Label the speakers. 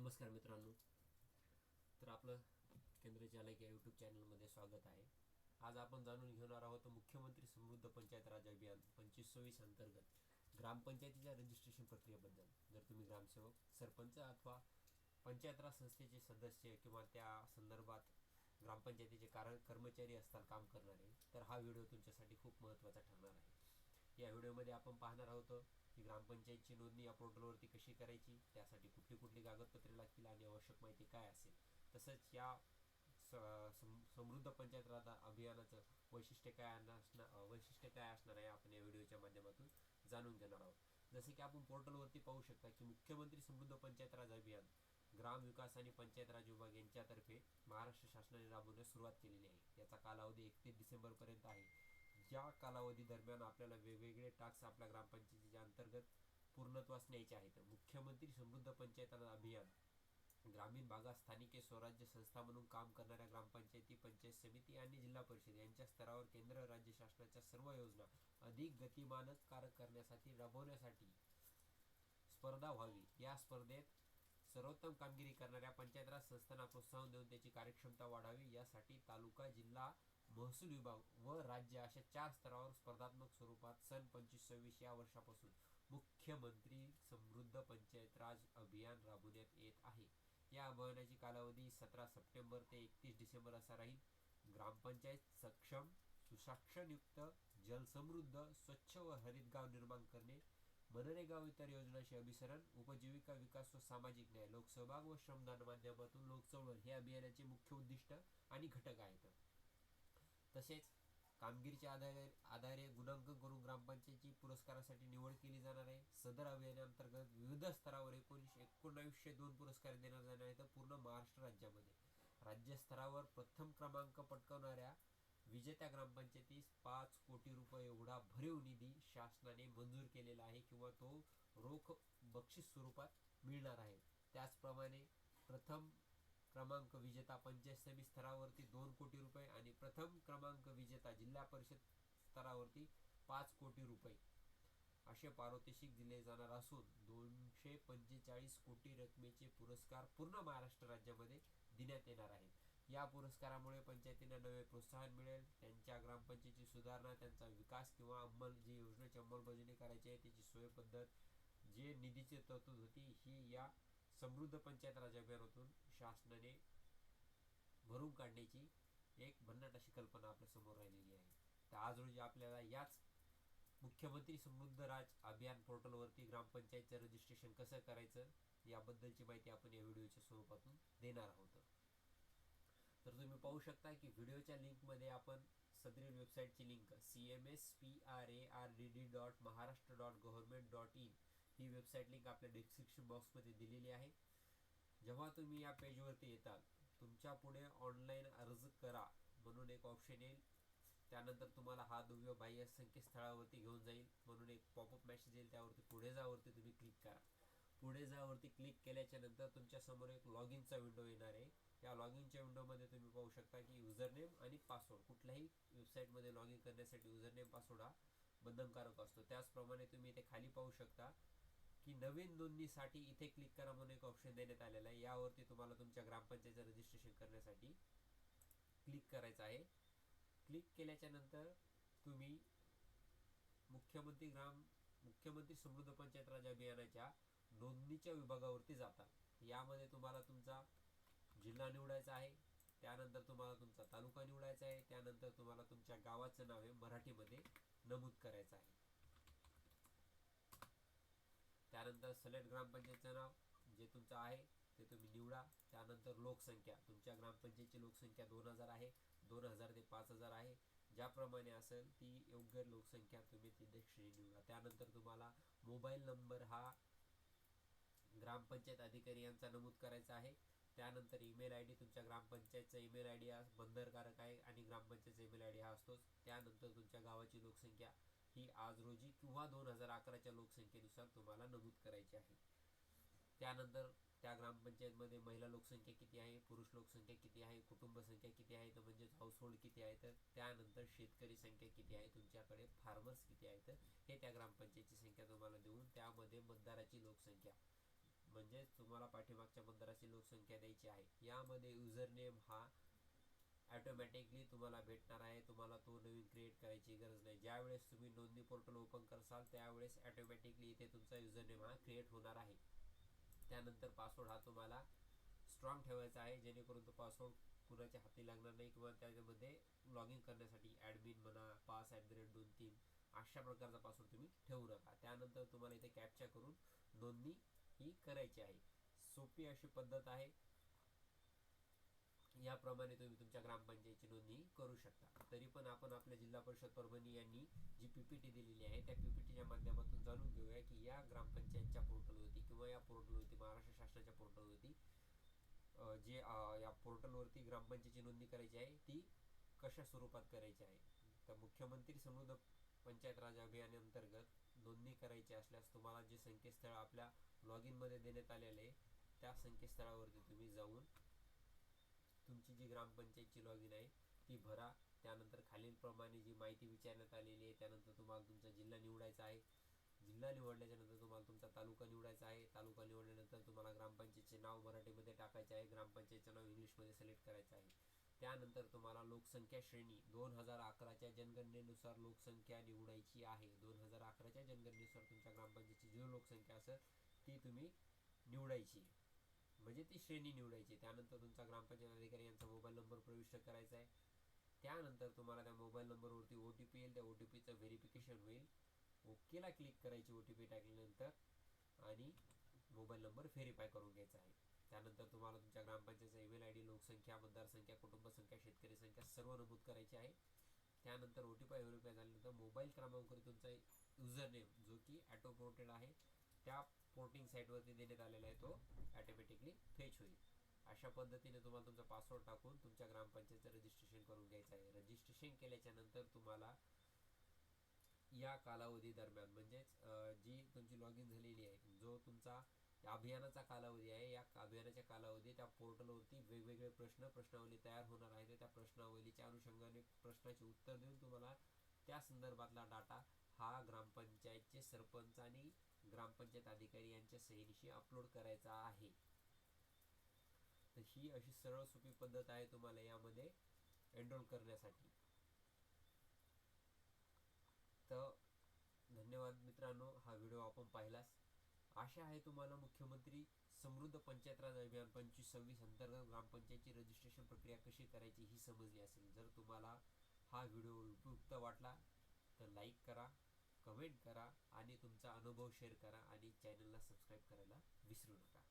Speaker 1: नमस्कार मित्रांनो. तर आपलं केंद्र चालक या यूट्यूब चॅनलमध्ये स्वागत आहे. आज आपण जाणून घेणार आहोत मुख्यमंत्री समृद्ध पंचायत राज अभियान पंचवीस सव्वीस अंतर्गत ग्रामपंचायतीच्या रजिस्ट्रेशन प्रक्रियेबद्दल. जर तुम्ही ग्रामसेवक सरपंच अथवा पंचायत राज संस्थेचे सदस्य किंवा त्या संदर्भात ग्रामपंचायतीचे कारण कर्मचारी असतात काम करणारे तर हा व्हिडिओ तुमच्यासाठी खूप महत्त्वाचा ठरणार आहे. या व्हिडिओमध्ये आपण पाहणार आहोत की ग्रामपंचायतची नोंदणी या पोर्टलवरती कशी करायची त्यासाठी कुठली कुठली कागदपत्रे लागतील आणि आवश्यक माहिती काय असेल. तसंच या समृद्ध पंचायत राज अभियानाचं वैशिष्ट्य काय असणार वैशिष्ट्य काय असणार आहे आपण या व्हिडिओच्या माध्यमातून जाणून घेणार आहोत. जसे की आपण पोर्टलवरती पाहू शकता की मुख्यमंत्री समृद्ध पंचायत राज अभियान ग्राम विकास आणि पंचायत राज विभाग यांच्यातर्फे महाराष्ट्र शासनाने राबवण्यास सुरुवात केलेली आहे. याचा कालावधी एकतीस डिसेंबरपर्यंत आहे. या कालावधी दरम्यान आपल्याला वेगवेगळे टास्क आपल्या ग्रामपंचायतीच्या अंतर्गत पूर्णत्वास न्यायचे आहेत. मुख्यमंत्री समृद्ध पंचायत अभियान ग्रामीण भागात स्थानिक स्वराज्य संस्था म्हणून काम करणाऱ्या ग्रामपंचायती पंचायत समिती आणि जिल्हा परिषद यांच्या स्तरावर केंद्र राज्य शासनाच्या सर्व योजना अधिक गतिमानकारक करण्यासाठी राबवण्यासाठी स्पर्धा व्हावी. या स्पर्धेत सर्वोत्तम कामगिरी करणाऱ्या पंचायतराज संस्थांना प्रोत्साहन देऊन त्याची कार्यक्षमता वाढावी. यासाठी तालुका जिल्हा महसूल विभाग व राज्य अशा चार स्तरावर स्पर्धात्मक स्वरूपात सन पंचवीस सव्वीस या वर्षापासून मुख्यमंत्री समृद्ध पंचायत राज अभियान राबवण्यात येत आहे. या अभियानाची कालावधी सतरा सप्टेंबर ते एकतीस डिसेंबर असा राहील. ग्रामपंचायत सक्षम सुशासनयुक्त जलसमृद्ध स्वच्छ व हरित गाव निर्माण करणे मनरेगाव इतर योजनांचे अभिसरण उपजीविका विकास व सामाजिक न्याय लोकसहभाग व श्रमदान माध्यमातून लोकचळवळ हे अभियानाचे मुख्य उद्दिष्ट आणि घटक आहेत. तसेच कामगिरीच्या आधारे आधारे गुणांकन करून ग्रामपंचायतीची पुरस्कारासाठी निवड केली जाणार आहे. सदर अभियानाअंतर्गत विविध स्तरावर एकोणीस एकोणावीसशे दोन पुरस्कार देण्यात जाणार आहेत पूर्ण महाराष्ट्र राज्यामध्ये. राज्य स्तरावर प्रथम क्रमांक पटकावणाऱ्या विजेत्या ग्रामपंचायतीस पाच कोटी रुपये एवढा भरीव निधी शासनाने मंजूर केलेला आहे किंवा तो रोख बक्षीस स्वरूपात मिळणार आहे. त्याचप्रमाणे प्रथम क्रमांक विजेता पंचायत समिती स्तरावरती दोन कोटी रुपये आणि प्रथम क्रमांक विजेता जिल्हा परिषद स्तरावरती पाच कोटी रुपये. असे पारितोषिक दिले जाणार असून दोनशे पंचेचाळीस कोटी रकमेचे पुरस्कार पूर्ण महाराष्ट्र राज्यामध्ये देण्यात येणार आहेत. या पुरस्कारामुळे पंचायतींना नवे प्रोत्साहन मिळेल. त्यांच्या ग्रामपंचायतीची सुधारणा त्यांचा विकास किंवा अंमल जी योजनेची अंमलबजावणी करायची आहे त्याची सोय पद्धत जे निधीची तरतूद होती ही या समृद्ध पंचायत राज अभियानातून शासनाने भरून काढण्याची एक भन्नाट अशी कल्पना आपल्यासमोर राहिलेली आहे. तर आज रोजी आपल्याला याच मुख्यमंत्री समृद्ध राज अभियान पोर्टलवरती ग्रामपंचायतचं रजिस्ट्रेशन कसं करायचं याबद्दलची माहिती आपण या व्हिडिओच्या स्वरूपातून देणार आहोत. तर तुम्ही पाहू शकता की व्हिडिओच्या लिंकमध्ये आपण सदरील वेबसाईटची link C M S P R A R D D dot Maharashtra dot government dot in he website link आपल्या डिस्क्रिप्शन बॉक्समध्ये दिलेली आहे. जेव्हा तुम्ही या पेजवरती येताल तुमच्यापुढे ऑनलाईन अर्ज करा म्हणून एक ऑप्शन येईल. त्यानंतर तुम्हाला हा दुव्य बाह्य संकेतस्थळावरती घेऊन जाईल म्हणून एक पॉपअप मेसेज येईल. त्यावरती पुढे जावरती तुम्ही क्लिक करा. पुढे जावरती क्लिक केल्याच्यानंतर तुमच्यासमोर एक लॉग इनचा विंडो येणार आहे. या लॉग इनच्या विंडोमध्ये तुम्ही पाहू शकता की युजरनेम आणि पासवर्ड कुठल्याही वेबसाईटमध्ये लॉग इन करण्यासाठी युजरनेम पासवर्ड हा बंधनकारक असतो. त्याचप्रमाणे तुम्ही इथे खाली पाहू शकता की नवीन नोंदणीसाठी इथे क्लिक करा म्हणून एक ऑप्शन देण्यात आलेला आहे. यावरती तुम्हाला तुमच्या ग्रामपंचायतचं रजिस्ट्रेशन करण्यासाठी क्लिक करायचं आहे. क्लिक केल्याच्यानंतर तुम्ही मुख्यमंत्री ग्राम मुख्यमंत्री समृद्ध पंचायत राज अभियानाच्या नोंदणीच्या विभागावरती जाता. यामध्ये तुम्हाला तुमचा जिल्हा निवडायचा आहे. त्यानंतर तुम्हाला तुमचा तालुका निवडायचा आहे. त्यानंतर तुम्हाला तुमच्या गावाचं नाव हे मराठीमध्ये नमूद करायचं आहे. त्यानंतर सलेट ग्रामपंचायतचं नाव जे तुमचं आहे ते तुम्ही निवडा. त्यानंतर लोकसंख्या. तुमच्या ग्रामपंचायतची लोकसंख्या दोन हजार आहे. दोन हजार ते पाच हजार आहे. ज्याप्रमाणे असेल ती योग्य लोकसंख्या तुम्ही ती दक्षिणी निवडा. त्यानंतर तुम्हाला मोबाईल नंबर हा ग्रामपंचायत अधिकारी यांचा नमूद करायचा आहे. त्यानंतर ईमेल आय डी तुमच्या ग्रामपंचायतचा ईमेल आय डी हा बंधनकारक आहे आणि ग्रामपंचायतचा ईमेल आय डी हा असतोच. त्यानंतर तुमच्या गावाची लोकसंख्या. ही आज रोजी किंवा दोन हजार अकराच्या लोकसंख्येनुसार तुम्हाला नमूद करायची आहे. त्यानंतर त्या ग्रामपंचायतमध्ये महिला लोकसंख्या किती आहे पुरुष लोकसंख्या किती आहे कुटुंब संख्या किती आहे तर म्हणजेच हाऊसहोल्ड किती आहे तर त्यानंतर शेतकरी संख्या किती आहे तुमच्याकडे फार्मर्स किती आहेत हे त्या ग्रामपंचायतची संख्या तुम्हाला देऊन त्यामध्ये मतदाराची लोकसंख्या म्हणजेच तुम्हाला पाठीमागच्या मतदाराची लोकसंख्या द्यायची आहे. यामध्ये युजर नेम हा ॲटोमॅटिकली तुम्हाला भेटणार आहे. तुम्हाला तो नवीन क्रिएट करायची गरज नाही. ज्यावेळेस तुम्ही नोंदणी पोर्टल ओपन करसाल त्यावेळेस ॲटोमॅटिकली इथे तुमचा युजर नेम हा क्रिएट होणार आहे. त्यानंतर पासवर्ड हा तुम्हाला स्ट्रॉंग ठेवायचा आहे. जेणेकरून तो पासवर्ड कुणाच्या हाती लागणार नाही किंवा त्याच्यामध्ये लॉग इन करण्यासाठी ॲडमिन म्हणा पास ॲट द रेट दोन तीन अशा प्रकारचा पासवर्ड तुम्ही ठेवू नका. त्यानंतर तुम्हाला इथे कॅप्चा करून नोंदणी ही करायची आहे. सोपी अशी पद्धत आहे. याप्रमाणे तुम्ही तुमच्या ग्रामपंचायतीची नोंदणी करू शकता. तरी पण आपण आपल्या जिल्हा परिषद परभणी यांनी जी पी पी टी दिलेली आहे त्या पी पी टीच्या माध्यमातून जाणून घेऊया की या ग्रामपंचायतच्या पोर्टलवरती किंवा या पोर्टलवरती महाराष्ट्र शासनाच्या पोर्टलवरती जे या पोर्टलवरती ग्रामपंचायतीची नोंदणी करायची आहे ती कशा स्वरूपात करायची आहे? तर मुख्यमंत्री समृद्ध पंचायत राज अभियानांतर्गत नोंदणी करायची असल्यास तुम्हाला जे संकेतस्थळ आपल्या लॉग इनमध्ये देण्यात आलेले आहे त्या संकेतस्थळावरती तुम्ही तुमची जी ग्रामपंचायतची लॉग इन आहे ती भरा. त्यानंतर खालीलप्रमाणे जी माहिती विचारण्यात आलेली आहे त्यानंतर तुम्हाला तुमचा जिल्हा निवडायचा आहे. जिल्हा निवडल्याच्या नंतर तुम्हाला तुमचा तालुका निवडायचा आहे. तालुका निवडल्यानंतर तुम्हाला ग्रामपंचायतचे नाव मराठीमध्ये टाकायचे आहे. ग्रामपंचायतचं नाव इंग्लिशमध्ये सिलेक्ट करायचं आहे. त्यानंतर तुम्हाला लोकसंख्या श्रेणी दोन हजार अकराच्या जनगणनेनुसार लोकसंख्या निवडायची आहे. दोन हजार अकराच्या जनगणनेनुसार तुमच्या ग्रामपंचायतची जी लोकसंख्या असेल ती तुम्ही निवडायची. म्हणजे ती श्रेणी निवडायची. त्यानंतर तुमचा ग्रामपंचायत अधिकारी यांचा मोबाईल नंबर प्रविष्ट करायचा आहे. त्यानंतर तुम्हाला त्या मोबाईल नंबरवरती ओ टी पी येईल. त्या ओ टी पीचं व्हेरिफिकेशन होईल. ओकेला क्लिक करायची ओ टी पी टाकल्यानंतर आणि मोबाईल नंबर व्हेरीफाय करून घ्यायचा आहे. त्यानंतर तुम्हाला तुमच्या ग्रामपंचायतचा ईमेल आय डी लोकसंख्या मतदारसंख्या कुटुंब संख्या शेतकरी संख्या सर्व नमूद करायची आहे. त्यानंतर ओ टी पी व्हेरीफाय झाल्यानंतर मोबाईल क्रमांकावर तुमचा युजर नेम जो की ॲटो प्रोटेड आहे. त्या पोर्टिंग साईटवरती देण्यात आलेला आहे तो ॲटोमॅटिकली फेच होईल. अशा पद्धतीने तुम्हाला तुमचा पासवर्ड टाकून तुमच्या ग्रामपंचायतचं रजिस्ट्रेशन करून घ्यायचं आहे. रजिस्ट्रेशन केल्याच्यानंतर तुम्हाला या कालावधी दरम्यान म्हणजेच जी तुमची लॉग इन झालेली आहे जो तुमचा अभियानाचा कालावधी आहे या अभियानाच्या कालावधी त्या पोर्टलवरती वेगवेगळे प्रश्न प्रश्नावली तयार होणार आहे. त्या प्रश्नावलीच्या अनुषंगाने प्रश्नाचे उत्तर देऊन तुम्हाला त्या संदर्भातला डाटा हा ग्रामपंचायतचे सरपंच आणि ग्रामपंचायत अधिकारी यांच्या सहीनिशी अपलोड करायचा आहे. तर ही अशी सरळ सोपी पद्धत आहे तुम्हाला यामध्ये एनरोल करण्यासाठी. तर धन्यवाद मित्रांनो हा व्हिडिओ आपण पाहिलास. आशा आहे तुम्हाला मुख्यमंत्री समृद्ध पंचायत राज अभियान पंचवीस सव्वीस अंतर्गत ग्रामपंचायतची रजिस्ट्रेशन प्रक्रिया कशी करायची ही समजली असेल जर तुम्हाला हा व्हिडिओ उपयुक्त वाटला तर लाईक करा. कमेंट करा आणि तुमचा अनुभव शेअर करा आणि चॅनलला सबस्क्राईब करायला विसरू नका.